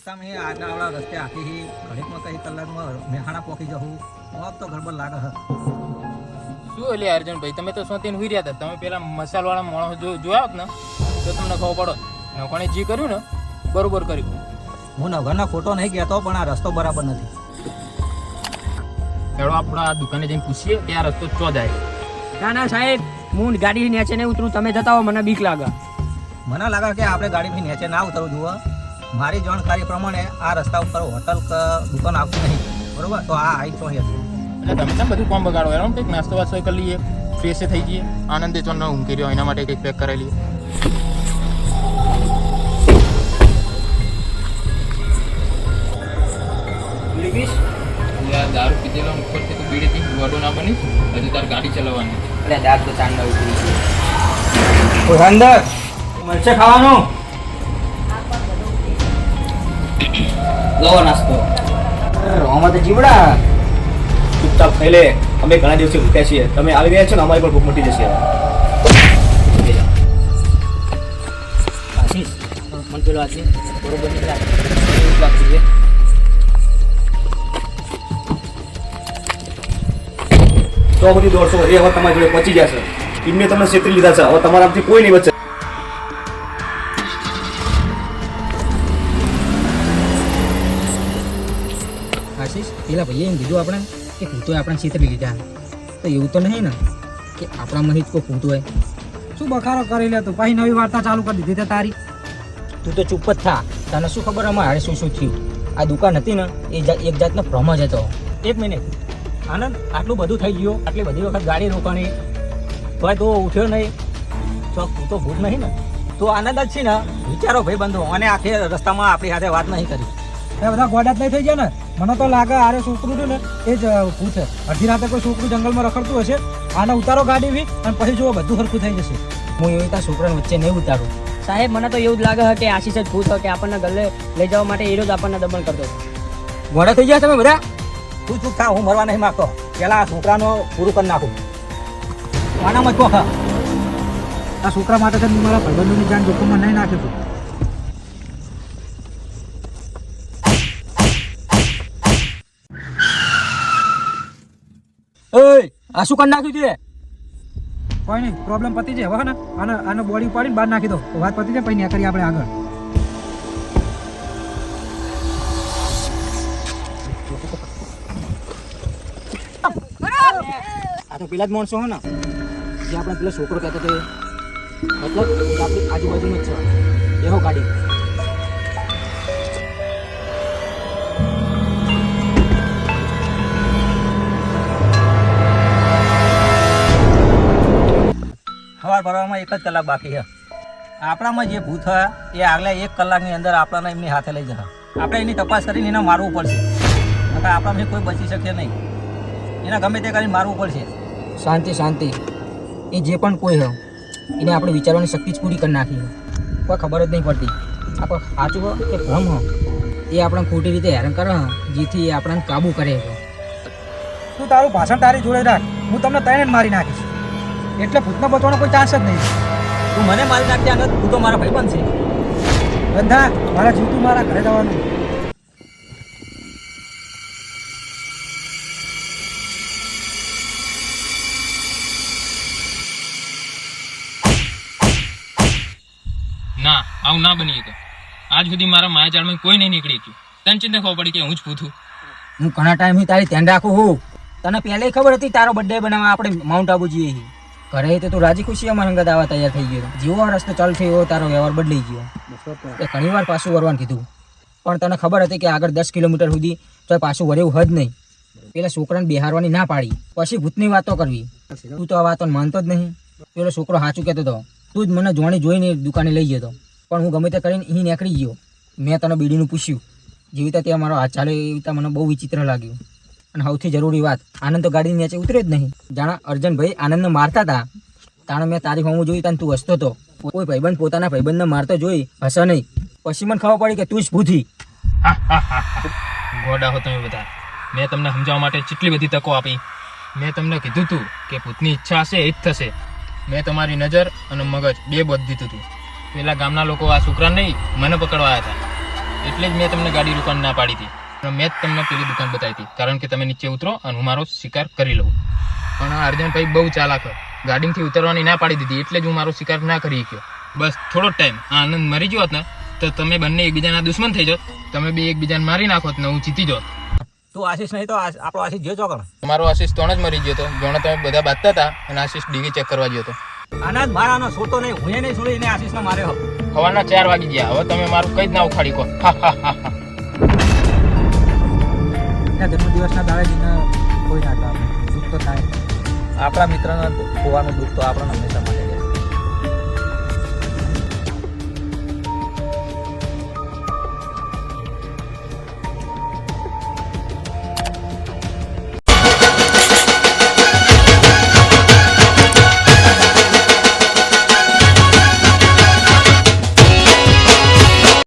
રસ્તામાં એ આગળવાળા રસ્તે આખી ઘડીકમાં કઈ કલાકમાં મેહાણા પોકી જવું મોબ તો ગડબડ લાગે હ. શું એટલે અર્જુનભાઈ તમે તો સોતીને હુઈ રહ્યા હતા. તમે પેલા મસાલવાળા માણસ જો જોયા હોત ને તો તમને ખબર પડો નોકોણે જે કર્યું ને બરોબર કર્યું. હું નગરના ખોટો નહીં કહેતો પણ આ રસ્તો બરાબર નથી. ચાલો આપણે આ દુકાને જઈને પૂછીએ કે આ રસ્તો ચો જાય. ના ના સાહેબ હું ગાડી નીચે નહીં ઉતરું તમે જતા હો મને બીક લાગે. મને લાગે કે આપણે ગાડીથી નીચે ના ઉતરવું જુઓ. મારી જાણકારી પ્રમાણે આ રસ્તા ઉપર હોટલ કે દુકાન આવતી નહીં. બરોબર? તો આ આઈ ચોહી હતી. એટલે તમે કેમ બધું કોમ બગાડો? એમ કંઈક નાસ્તો વાસ્તો કરી લઈએ ફ્રેશ થઈ જઈએ આનંદે ચોન ઊંઘ કર્યો એના માટે કંઈક પેક કરાવી લઈએ. દારૂ પીધેલો ઉપરથી તું બીડીથી વડો ના બની હજી તાર ગાડી ચલાવવાની. એટલે દાંત તો ચાંદા ઉતરી ગયો અંદર મરચા ખાવાનું? લવો નાસ્તો. રોમાં તો જીવડા. ચૂપચાપ ખાઈ લે. અમે ઘણા દિવસે ભૂખ્યા છીએ. તમે આવી રહ્યા છો ને અમારી પણ ભૂખ મટી જશે. આશીષ મન પેલો આશીષ બરોબર તો બધી દોઢસો એ હવે તમારી જોડે પચી જશે. એમને તમને છેતરી લીધા છે. હવે તમારા આમથી કોઈ નહીં બચે. પેલા ભાઈએ એમ કીધું આપણે કે ભૂતોએ આપણે છેતરી લીધા. તો એવું તો નહીં ને, કે આપણામાંથી જ કોઈ ભૂત હોય. શું બખારો કરી લે તું? પછી નવી વાર્તા ચાલુ કરી દીધી તારી. તું તો ચૂપ જ થા. તને શું ખબર અમારે હારે શું શું થયું? આ દુકાન હતી ને, એ એક જાતનો ભ્રમ જ હતો. એક મિનિટ આનંદ, આટલું બધું થઈ ગયું. આટલી બધી વખત ગાડી રોકાણી. ભાઈ, તો ઉઠ્યો નહીં. તો તું તો ભૂત નહીં ને. તો આનંદ જ છે ને. વિચારો ભાઈ બંધો અને આખે રસ્તામાં આપણી સાથે વાત નહીં કરી. એ બધા ગોડા લઈ નહીં થઈ ગયા ને? મને તો લાગે આરે છોકરું છે ને એ જ ભૂત છે. અડધી રાતે કોઈ છોકરું જંગલમાં રખડતું હશે આને ઉતારો ગાડી બી અને પછી જુઓ બધું સરખું થઈ જશે. હું એવી રીતે છોકરાને વચ્ચે નહીં ઉતારું. સાહેબ મને તો એવું જ લાગે છે કે આશીષ જ ભૂત કે આપણને ગલે લઈ જવા માટે એ રોજ આપણને દમન કરતો ગોડા થઈ ગયા તમે બધા? તું ચૂપ થા હું મરવા નહીં માગતો. પેલા આ છોકરાનો પૂરું કરી નાખું. આનામાં જ કોખા આ છોકરા માટે તો મારા ભાઈબંધોની જાન જોખમમાં નહીં નાખ્યું હતું. ઓય આ શું કરી નાખ્યું તે કોઈ નહીં પ્રોબ્લેમ પતી જાય. હવે ને આને આને બોડી ઉપાડીને બહાર નાખી દો. તો વાત પતી જાય પછી ન્યા કરીએ આપણે આગળ. આ તો પેલા જ માણસો હો ને જે આપણે પેલો છોકરો કહેતો હતો એ. મતલબ એ આપણી આજુબાજુનો જ છે. એવો ગાડી. સવાર ભરવામાં એક જ કલાક બાકી છે. આપણામાં જે ભૂત હોય એ આગલા એક કલાકની અંદર આપણાને એમની હાથે લઈ જતા. આપણે એની તપાસ કરીને એને મારવું પડશે. નકર આપણામાંથી કોઈ બચી શકે નહીં. એને ગમે તે કરીને મારવું પડશે. શાંતિ શાંતિ. એ જે પણ કોઈ હોય એને આપણે વિચારવાની શક્તિ જ પૂરી કરી નાખી કોઈ ખબર જ નહીં પડતી. આપણે સાચું હો કે ભ્રમ હો એ આપણે ખોટી રીતે હેરાન કરે જેથી એ આપણને કાબુ કરે તું તારું ભાષણ તારી જોડે રાખ. હું તમને તઈને જ મારી નાખીશ. એટલે ભૂતને બચવાનો કોઈ ચાન્સ જ નહીં. તું મને માલ નાખજે આનંદ તું તો મારા ભાઈ પણ છે. બંધા મારા જીવતું મારા ઘરે જવાનું. ના આવું ના બની શકે. આજ સુધી મારા માયાજાળમાં કોઈ નહીં નીકળી ગયું. તને ચિંતા ખબર પડી કે હું જ પૂછું હું ઘણા ટાઈમથી તારી ધ્યાન રાખું હું તને પહેલે ખબર હતી તારો બર્થડે બનાવવા આપણે માઉન્ટ આબુ જઈએ છીએ ઘરે તો તું રાજી ખુશી અમારા અંગત આવા તૈયાર થઈ ગયો જેવો આ રસ્તો ચાલુ થયો તારો વ્યવહાર બદલાઈ ગયો. એ ઘણી વાર પાછું વરવાનું કીધું. પણ તને ખબર હતી કે આગળ દસ કિલોમીટર સુધી તો પાછું વરેવું હદ નહીં. પેલા છોકરાને બિહારવાની ના પાડી. પછી ભૂતની વાતો કરવી. તું તો આ વાતો માનતો જ નહીં. પેલો છોકરો સાચું કહેતો હતો. તું જ મને જોણી જોઈને દુકાને લઈ ગયો પણ હું ગમે તે કરીને અહીં નીકળી ગયો. મેં તને બીડીનું પૂછ્યું. જેવી રીતે ત્યાં મારો હાથ ચાલે એવી રીતે મને બહુ વિચિત્ર લાગ્યું. અને સૌથી જરૂરી વાત, આનંદ તો ગાડીની નીચે ઉતરે જ નહીં. જાણા અર્જનભાઈ આનંદને મારતા હતા. તાણે મેં તારી હોવું જોઈ તને તું હસતો હતો કોઈ ભાઈબંધ પોતાના ભાઈબંધને મારતો જોઈ હશે નહીં. પછી મને ખબર પડી કે તું જ ભૂથી. ગોડા હો તમે બધા. મેં તમને સમજાવવા માટે કેટલી બધી તકો આપી. મેં તમને કીધું હતું કે ભૂતની ઈચ્છા હશે એ જ થશે. મેં તમારી નજર અને મગજ બે બધ દીધું હતું પેલા ગામના લોકો આ છોકરા નહીં, મને પકડવા આવ્યા હતા. એટલે જ મેં તમને ગાડી રોકાણ ના પાડી હતી. મેં જ તમને પેલી દુકાન બતાવી હતી. કારણ કે તમે નીચે ઉતરો અને હું મારો શિકાર કરી લઉં. પણ અર્જુનભાઈ બહુ ચાલાક ગાડીમાંથી ઉતરવાની ના પાડી દીધી એટલે જ હું મારો શિકાર ના કરી શક્યો. બસ થોડો ટાઈમ આ આનંદ મરી ગયો હોત ને તો તમે બંને એકબીજાના દુશ્મન થઈ જાત તમે બે એકબીજાને મારી નાખોત ને હું જીતી જાત તું આશીષ નહીં તો આપણો આશીષ જો ચોકણ મારો આશીષ તોણ જ મરી ગયો હતો. જોણે તમે બધા બાંધતા હતા અને આશીષ ડીવી ચેક કરવા ગયો હતો. આનંદ મારાનો છોડતો નહીં હું નહીં છોડી એને માર્યો. સવારના ચાર વાગી ગયા. હવે તમે મારું કઈ જ ના ઉખાડી કહો હા હા હા. એના જન્મદિવસના દાડે જીને કોઈ ના આપે દુઃખ તો થાય. આપણા મિત્રનો હોવાનું દુઃખ તો આપણને હંમેશા મળે.